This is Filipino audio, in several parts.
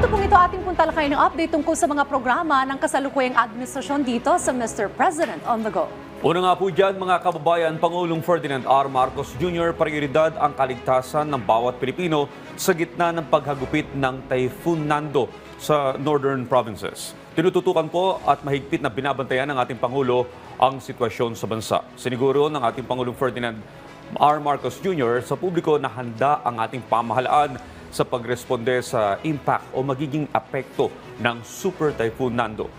punto pong ito ating puntalakay ng update tungkol sa mga programa ng kasalukuyang administrasyon dito sa Mr. President on the Go. Una nga po dyan mga kababayan, Pangulong Ferdinand R. Marcos Jr. prioridad ang kaligtasan ng bawat Pilipino sa gitna ng paghagupit ng Typhoon Nando sa northern provinces. Tinututukan po at mahigpit na binabantayan ng ating Pangulo ang sitwasyon sa bansa. Siniguro ng ating Pangulong Ferdinand R. Marcos Jr. sa publiko na handa ang ating pamahalaan sa pagresponde sa impact o magiging apekto ng Super Typhoon Nando.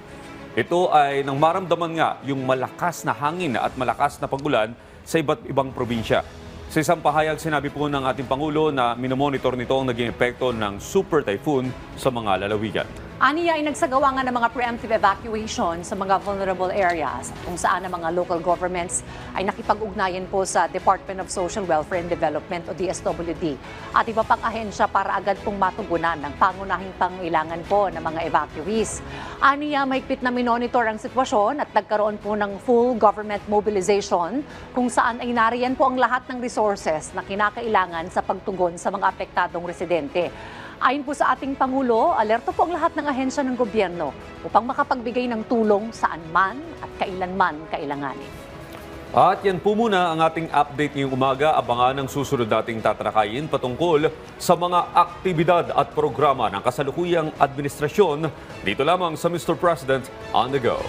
Ito ay nang maramdaman nga yung malakas na hangin at malakas na pagulan sa iba't ibang probinsya. Sa isang pahayag, sinabi po ng ating Pangulo na minomonitor nito ang naging epekto ng super typhoon sa mga lalawigan. Aniya ay nagsagawa nga ng mga preemptive evacuation sa mga vulnerable areas kung saan ang mga local governments ay nakipag-ugnayan po sa Department of Social Welfare and Development o DSWD at iba pang ahensya para agad pong matugunan ng pangunahing pangailangan po ng mga evacuees. Aniya mahigpit na minonitor ang sitwasyon at nagkaroon po ng full government mobilization kung saan ay nariyan po ang lahat ng resources na kinakailangan sa pagtugon sa mga apektadong residente. Ayon po sa ating Pangulo, alerto po ang lahat ng ahensya ng gobyerno upang makapagbigay ng tulong saan man at kailanman kailanganin. At yan po muna ang ating update ngayong umaga. Abangan ang susunod nating tatalakayin patungkol sa mga aktibidad at programa ng kasalukuyang administrasyon dito lamang sa Mr. President on the Go.